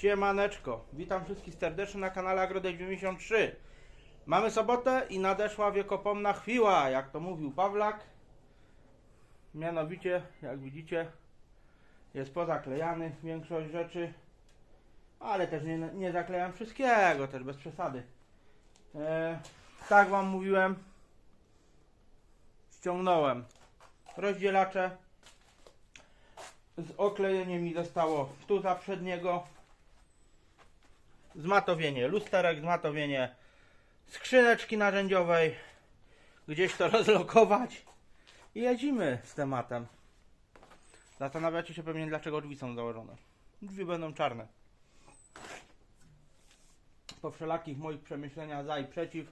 Siemaneczko, witam wszystkich serdecznie na kanale Agrodej93 Mamy sobotę i nadeszła wiekopomna chwila, jak to mówił Pawlak. Mianowicie, jak widzicie, jest pozaklejany większość rzeczy Ale też nie, nie zaklejam wszystkiego, też bez przesady. E, Tak wam mówiłem Ściągnąłem rozdzielacze. Z oklejeniem mi zostało tuza przedniego zmatowienie lusterek, zmatowienie skrzyneczki narzędziowej. Gdzieś to rozlokować. I jedzimy z tematem. Zastanawiacie się pewnie dlaczego drzwi są założone. Drzwi będą czarne. Po wszelakich moich przemyśleniach za i przeciw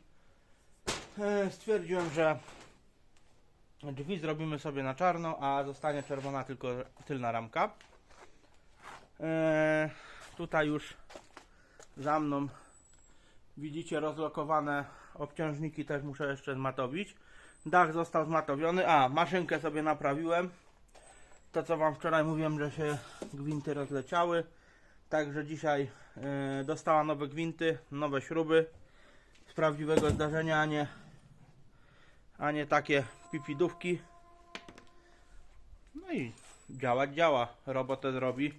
e, stwierdziłem, że Drzwi zrobimy sobie na czarno, a zostanie czerwona tylko tylna ramka. Eee, tutaj już za mną widzicie rozlokowane obciążniki, też muszę jeszcze zmatowić. Dach został zmatowiony, a maszynkę sobie naprawiłem. To co Wam wczoraj mówiłem, że się gwinty rozleciały. Także dzisiaj e, dostała nowe gwinty, nowe śruby z prawdziwego zdarzenia, a nie a nie takie pipidówki. No i działać działa, robotę zrobi.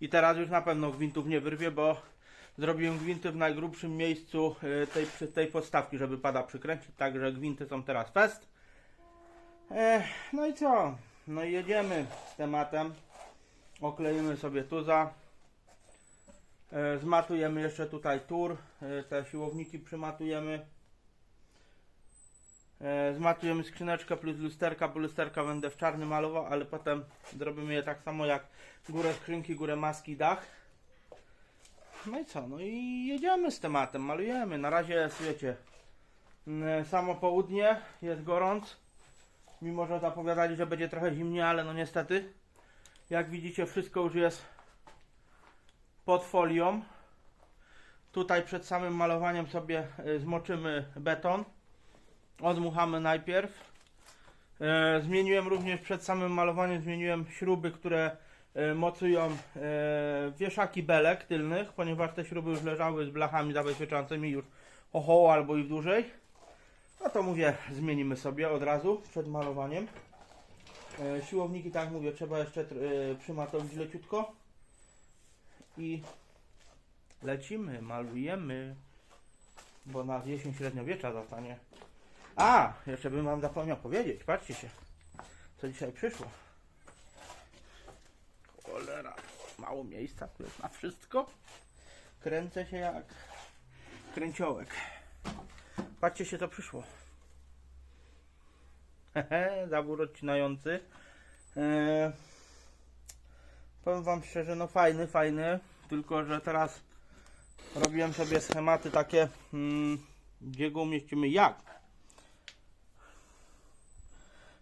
I teraz już na pewno gwintów nie wyrwie, bo zrobiłem gwinty w najgrubszym miejscu y, tej, tej podstawki, żeby pada przykręcić, także gwinty są teraz fest. No i co? No i jedziemy z tematem. Okleimy sobie tuza. E, Zmatujemy jeszcze tutaj tur, e, te siłowniki przymatujemy. E, Zmatujemy skrzyneczkę plus lusterka, bo lusterka będę w czarnym malował, ale potem zrobimy je tak samo jak górę skrzynki, górę maski, dach. No i co? No i jedziemy z tematem, malujemy. Na razie jest, wiecie, mm, samo południe, jest gorąc. Mimo, że zapowiadali, że będzie trochę zimnie, ale no niestety, jak widzicie, wszystko już jest pod folią. Tutaj przed samym malowaniem sobie e, zmoczymy beton. Odmuchamy najpierw. E, zmieniłem również przed samym malowaniem zmieniłem śruby, które mocują e, wieszaki belek tylnych, ponieważ te śruby już leżały z blachami zabezpieczającymi już ohoło albo i dłużej. No to mówię, zmienimy sobie od razu przed malowaniem. E, siłowniki, tak mówię, trzeba jeszcze e, przymatowić leciutko. I lecimy, malujemy, bo na jesień średniowiecza zostanie. A, jeszcze bym wam zapomniał powiedzieć, patrzcie się, co dzisiaj przyszło. Mało miejsca, tu jest na wszystko. Kręcę się jak kręciołek. Patrzcie się, co przyszło. Hehe, zabór odcinający. Eee, powiem wam szczerze, no fajny, fajny, tylko że teraz robiłem sobie schematy takie, mm, gdzie go umieścimy, jak.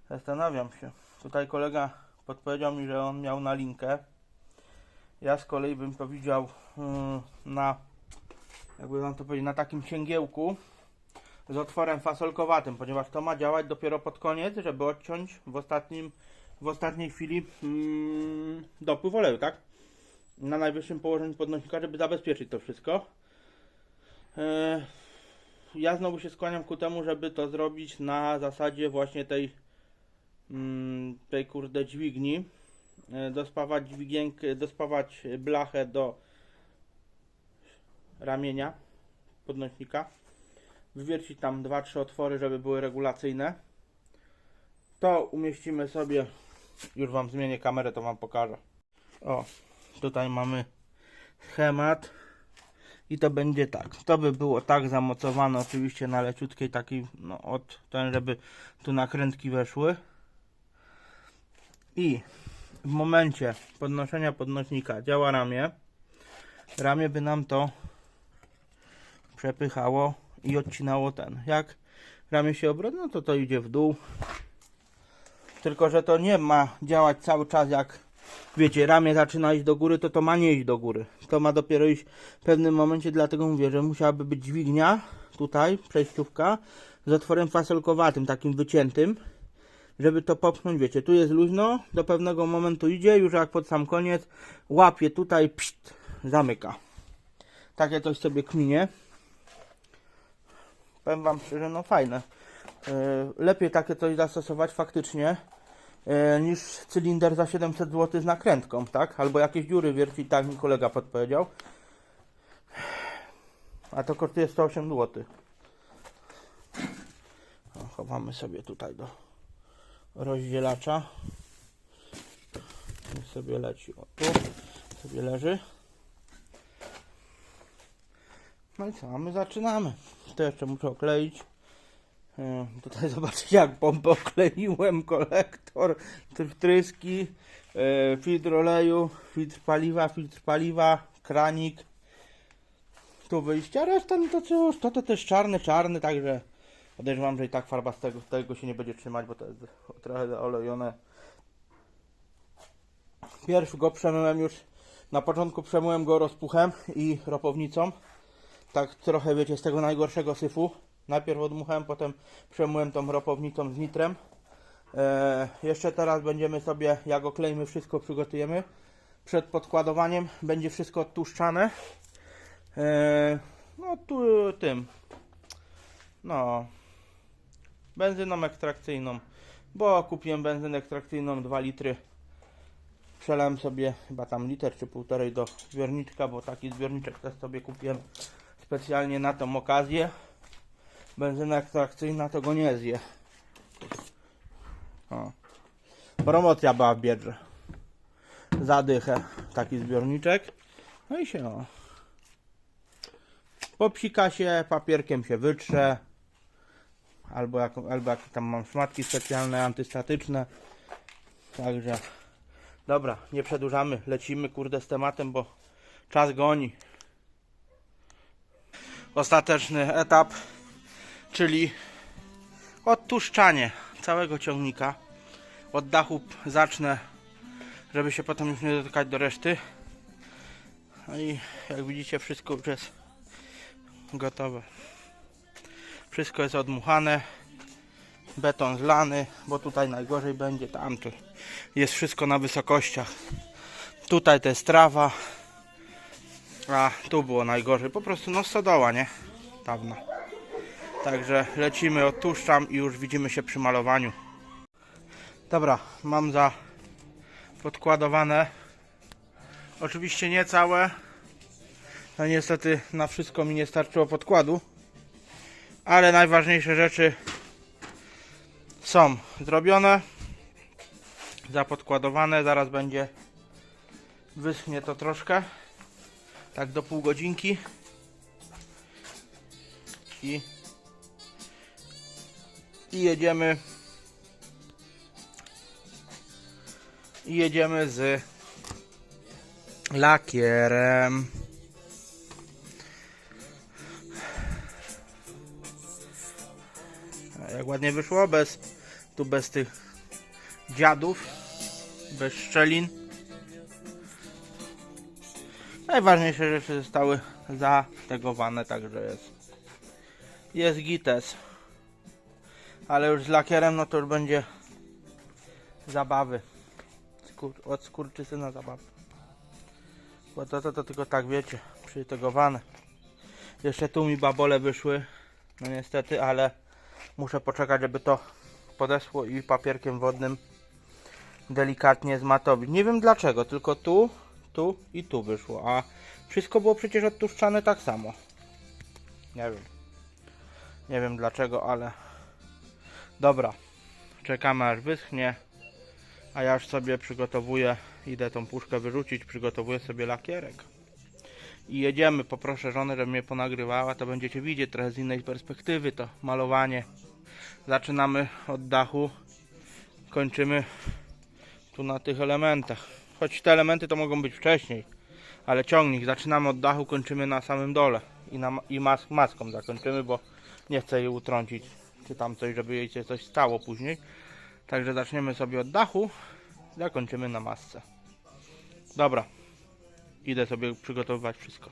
Zastanawiam się. Tutaj kolega podpowiedział mi, że on miał na linkę. Ja z kolei bym to widział mm, na, jakby wam to powiedzieć, na takim sięgiełku z otworem fasolkowatym, ponieważ to ma działać dopiero pod koniec, żeby odciąć w ostatnim, w ostatniej chwili mm, dopływ oleju, tak? Na najwyższym położeniu podnośnika, żeby zabezpieczyć to wszystko. E, ja znowu się skłaniam ku temu, żeby to zrobić na zasadzie właśnie tej mm, tej kurde dźwigni dospawać dźwigienkę, dospawać blachę do ramienia podnośnika wywiercić tam 2-3 otwory, żeby były regulacyjne to umieścimy sobie już wam zmienię kamerę, to wam pokażę o, tutaj mamy schemat i to będzie tak. To by było tak zamocowane oczywiście na leciutkiej takiej, no od ten, żeby tu nakrętki weszły. I w momencie podnoszenia podnośnika działa ramię. Ramię by nam to przepychało i odcinało ten. Jak ramię się obroni, no to to idzie w dół. Tylko, że to nie ma działać cały czas jak wiecie, ramię zaczyna iść do góry, to to ma nie iść do góry. To ma dopiero iść w pewnym momencie, dlatego mówię, że musiałaby być dźwignia tutaj, przejściówka z otworem fasolkowatym, takim wyciętym żeby to popchnąć, wiecie, tu jest luźno, do pewnego momentu idzie, już jak pod sam koniec łapie tutaj, pszt, zamyka. takie coś sobie kminie. Powiem wam szczerze, no fajne. Yy, lepiej takie coś zastosować faktycznie yy, niż cylinder za 700 zł z nakrętką, tak? Albo jakieś dziury wiercić, tak mi kolega podpowiedział. A to kosztuje 108 zł. Chowamy sobie tutaj do rozdzielacza. Niech sobie leci. O, tu sobie leży. No i co, my zaczynamy. To jeszcze muszę okleić. E, Tutaj zobaczcie jak pompę okleiłem, kolektor, tr- wtryski, e, filtr oleju, filtr paliwa, filtr paliwa, kranik. Tu wyjście, a reszta no to cóż, to, to też czarny, czarny, także podejrzewam, że i tak farba z tego, z tego się nie będzie trzymać, bo to jest trochę zaolejone. Pierwszy go przemyłem już, na początku przemyłem go rozpuchem i ropownicą. Tak trochę wiecie, z tego najgorszego syfu. Najpierw odmuchałem, potem przemyłem tą ropownicą z nitrem. E, jeszcze teraz będziemy sobie, jak okleimy wszystko, przygotujemy. Przed podkładowaniem będzie wszystko odtłuszczane. E, no tu tym. No. Benzyną ekstrakcyjną. Bo kupiłem benzynę ekstrakcyjną 2 litry. Przelałem sobie chyba tam liter czy półtorej do zbiorniczka, bo taki zbiorniczek też sobie kupiłem specjalnie na tą okazję. Benzyna ekstrakcyjna to go nie zje. O. Promocja była w Biedrze. Zadychę taki zbiorniczek. No i się o. Popsika się, papierkiem się wytrze. Albo, jak, albo jak tam mam szmatki specjalne, antystatyczne. Także. Dobra, nie przedłużamy. Lecimy kurde z tematem, bo czas goni. Ostateczny etap, czyli odtłuszczanie całego ciągnika. Od dachu zacznę, żeby się potem już nie dotykać do reszty. No i jak widzicie wszystko już jest gotowe. Wszystko jest odmuchane. Beton zlany, bo tutaj najgorzej będzie tamty. Jest wszystko na wysokościach. Tutaj to jest trawa. A tu było najgorzej. Po prostu no stodoła, nie? Dawno. Także lecimy, odtłuszczam i już widzimy się przy malowaniu. Dobra, mam za podkładowane. Oczywiście nie całe. No niestety na wszystko mi nie starczyło podkładu. Ale najważniejsze rzeczy są zrobione. Zapodkładowane. Zaraz będzie wyschnie to troszkę. Tak do pół godzinki. I, i jedziemy. I jedziemy z lakierem. Jak ładnie wyszło, bez tu bez tych dziadów, bez szczelin. Najważniejsze rzeczy zostały zategowane, także jest jest gites. Ale już z lakierem, no to już będzie zabawy. Skur od skurczysyna zabawy. Bo to, to, to tylko tak wiecie, przytegowane. Jeszcze tu mi babole wyszły, no niestety, ale muszę poczekać, żeby to podeszło i papierkiem wodnym delikatnie zmatowić. Nie wiem dlaczego, tylko tu, tu i tu wyszło, a wszystko było przecież odtłuszczane tak samo. Nie wiem. Nie wiem dlaczego, ale dobra. Czekamy aż wyschnie. A ja już sobie przygotowuję, idę tą puszkę wyrzucić, przygotowuję sobie lakierek. I jedziemy, poproszę żonę, żeby mnie ponagrywała, to będziecie widzieć trochę z innej perspektywy to malowanie. Zaczynamy od dachu, kończymy tu na tych elementach. Choć te elementy to mogą być wcześniej, ale ciągnik, zaczynamy od dachu, kończymy na samym dole. I, na, i mas, maską zakończymy, bo nie chcę jej utrącić, czy tam coś, żeby jej się coś stało później. Także zaczniemy sobie od dachu, zakończymy na masce. Dobra, idę sobie przygotowywać wszystko.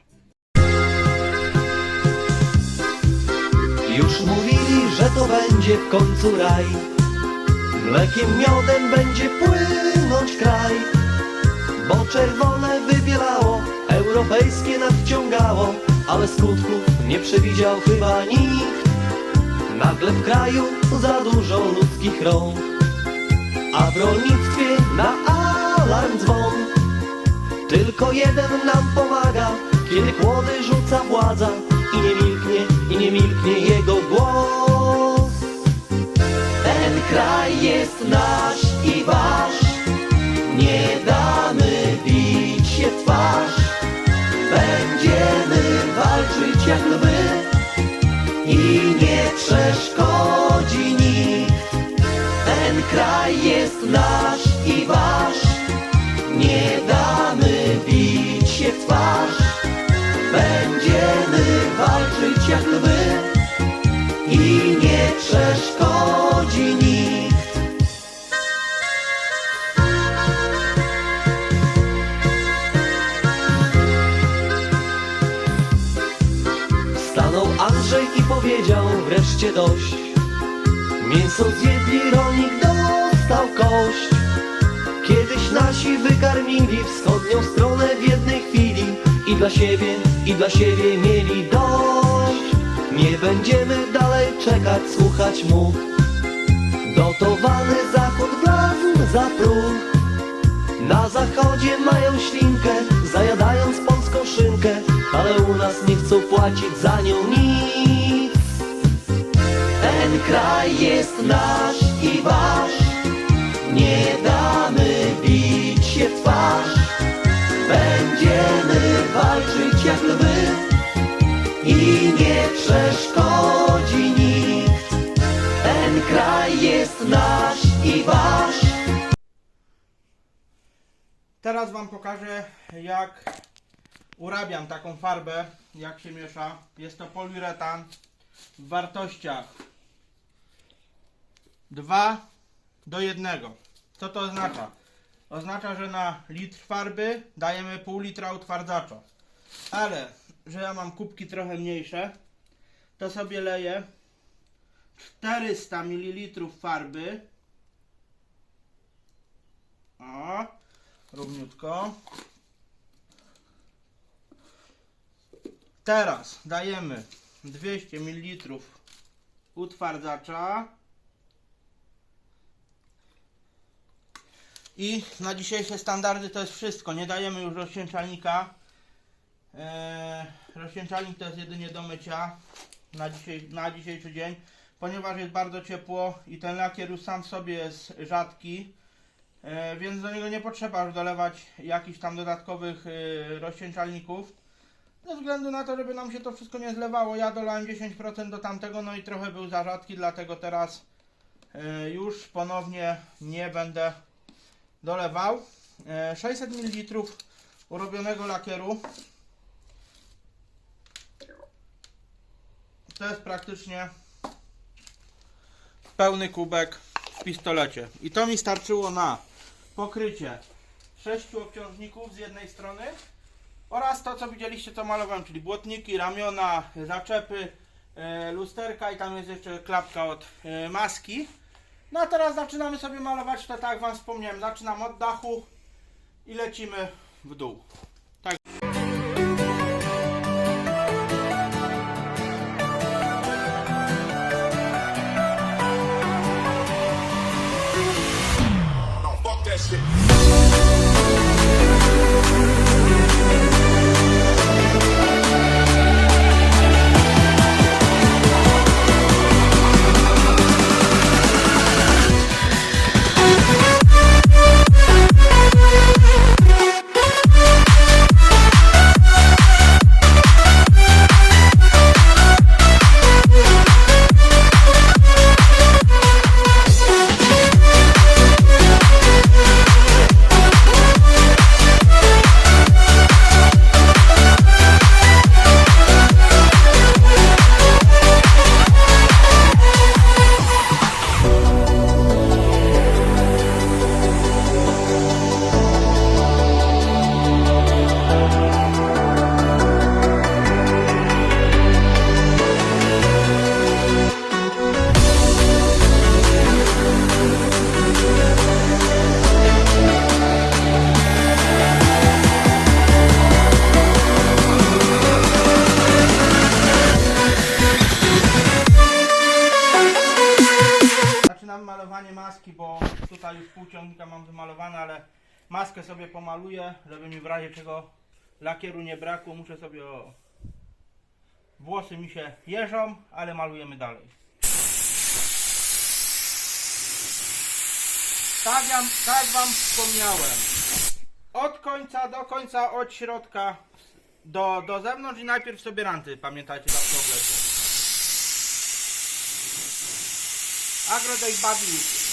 Już mówili, że to będzie w końcu raj Mlekiem miodem będzie płynąć kraj Bo czerwone wybielało, europejskie nadciągało ale skutków nie przewidział chyba nikt. Nagle w kraju za dużo ludzkich rąk, a w rolnictwie na alarm dzwon. Tylko jeden nam pomaga, kiedy kłody rzuca władza i nie milknie, i nie milknie jego głos. Ten kraj jest nasz i wasz, nie damy bić się w twarz. Będziemy walczyć jak lwy i nie przeszkodzi nikt. Ten kraj jest Mięso zjedli, rolnik dostał kość. Kiedyś nasi wykarmili wschodnią stronę w jednej chwili i dla siebie, i dla siebie mieli dość. Nie będziemy dalej czekać, słuchać mu. Dotowany zachód blazn za próg. Na zachodzie mają ślinkę, zajadając polską szynkę, ale u nas nie chcą płacić za nią nic. Ten kraj jest nasz i wasz, nie damy bić się w twarz. Będziemy walczyć jak lwy i nie przeszkodzi nikt. Ten kraj jest nasz i wasz. Teraz Wam pokażę jak urabiam taką farbę, jak się miesza. Jest to poliuretan w wartościach 2 do 1. Co to oznacza? Oznacza, że na litr farby dajemy pół litra utwardzacza. Ale, że ja mam kubki trochę mniejsze, to sobie leję 400 ml farby. O, równiutko. Teraz dajemy 200 ml utwardzacza. I na dzisiejsze standardy to jest wszystko. Nie dajemy już rozcieńczalnika. Eee, rozcieńczalnik to jest jedynie do mycia na, na dzisiejszy dzień. Ponieważ jest bardzo ciepło i ten lakier już sam w sobie jest rzadki, e, więc do niego nie potrzeba już dolewać jakichś tam dodatkowych e, rozcieńczalników. Ze względu na to, żeby nam się to wszystko nie zlewało, ja dolałem 10% do tamtego, no i trochę był za rzadki, dlatego teraz e, już ponownie nie będę dolewał. E, 600 ml urobionego lakieru. To jest praktycznie pełny kubek w pistolecie. I to mi starczyło na pokrycie sześciu obciążników z jednej strony oraz to, co widzieliście, co malowałem, czyli błotniki, ramiona, zaczepy, e, lusterka i tam jest jeszcze klapka od e, maski. No a teraz zaczynamy sobie malować to tak jak Wam wspomniałem. Zaczynam od dachu i lecimy w dół. Maskę sobie pomaluję, żeby mi w razie czego lakieru nie brakło. Muszę sobie o... Włosy mi się jeżą, ale malujemy dalej. Tak, ja, tak wam wspomniałem. Od końca do końca, od środka do, do zewnątrz i najpierw sobie ranty, pamiętajcie, zawsze oblecie. Agrodej bawi.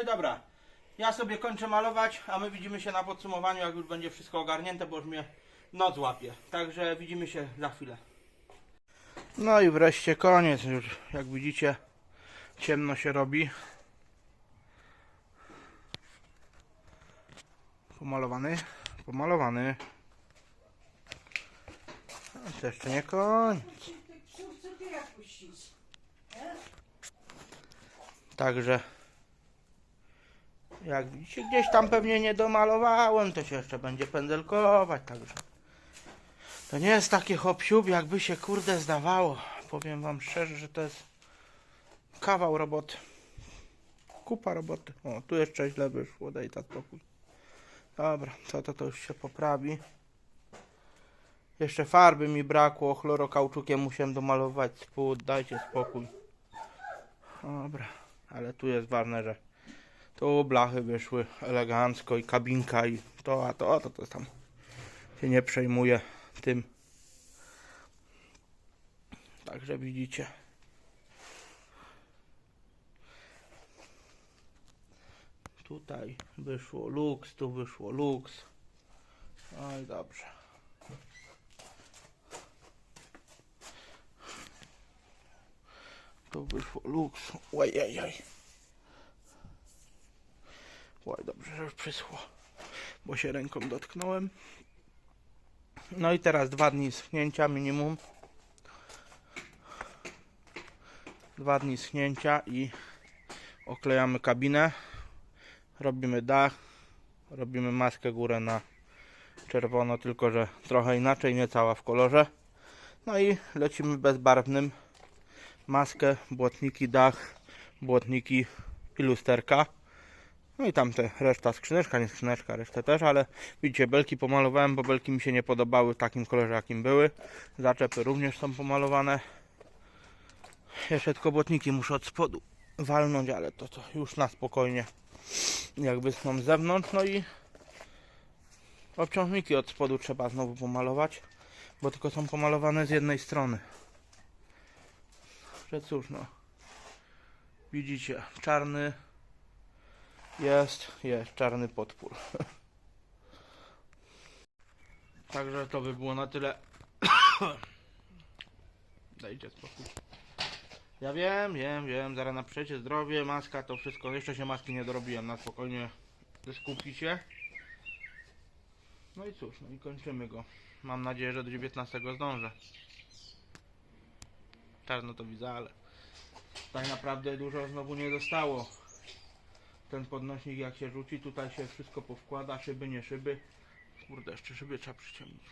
No i dobra. Ja sobie kończę malować, a my widzimy się na podsumowaniu, jak już będzie wszystko ogarnięte, bo już mnie noc łapie. Także widzimy się za chwilę. No i wreszcie koniec. Już jak widzicie, ciemno się robi. Pomalowany, pomalowany. To jeszcze nie koniec. Także jak widzicie, gdzieś tam pewnie nie domalowałem, to się jeszcze będzie pędzelkować, także to nie jest takie hop jakby się kurde zdawało. Powiem wam szczerze, że to jest kawał roboty. Kupa roboty. O, tu jeszcze źle wyszło, daj ta spokój. Dobra, to, to to już się poprawi. Jeszcze farby mi brakło, chlorokauczukiem musiałem domalować spód, dajcie spokój. Dobra, ale tu jest ważne, że tu blachy wyszły elegancko i kabinka i to, a to, a to, to tam się nie przejmuje tym. Także widzicie. Tutaj wyszło luks, tu wyszło luks. Oj, dobrze. Tu wyszło luks. Ojej, Oj, dobrze, że przyschło, bo się ręką dotknąłem. No i teraz dwa dni schnięcia minimum. Dwa dni schnięcia i oklejamy kabinę. Robimy dach. Robimy maskę górę na czerwono, tylko że trochę inaczej, nie cała w kolorze. No i lecimy bezbarwnym. Maskę, błotniki, dach, błotniki i lusterka. No i tamte reszta skrzyneczka, nie skrzyneczka, resztę też, ale widzicie, belki pomalowałem, bo belki mi się nie podobały w takim kolorze jakim były. Zaczepy również są pomalowane. Jeszcze tylko błotniki muszę od spodu walnąć, ale to, to już na spokojnie jak wyschną z zewnątrz. No i obciążniki od spodu trzeba znowu pomalować, bo tylko są pomalowane z jednej strony. Że cóż no. Widzicie, czarny jest, jest czarny podpór. Także to by było na tyle. Dajcie spokój. Ja wiem, wiem, wiem, zaraz napiszecie zdrowie, maska, to wszystko. Jeszcze się maski nie dorobiłem, na spokojnie skupi się. No i cóż, no i kończymy go. Mam nadzieję, że do 19 zdążę. Czarno to widzę, ale tak naprawdę dużo znowu nie zostało. Ten podnośnik jak się rzuci, tutaj się wszystko powkłada, szyby, nie szyby. Kurde, jeszcze szyby trzeba przyciągnąć.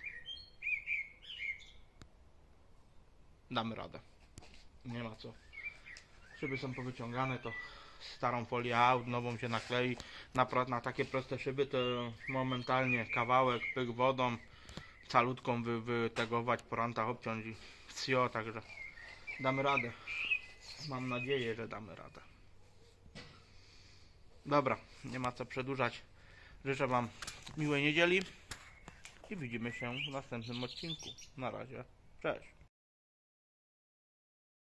Damy radę. Nie ma co. Szyby są powyciągane, to starą folię aut, nową się naklei. Na, na takie proste szyby to momentalnie kawałek, pyk wodą, calutką wy, wytegować, po obciąć i wsio, także damy radę. Mam nadzieję, że damy radę. Dobra, nie ma co przedłużać. Życzę Wam miłej niedzieli i widzimy się w następnym odcinku. Na razie, cześć.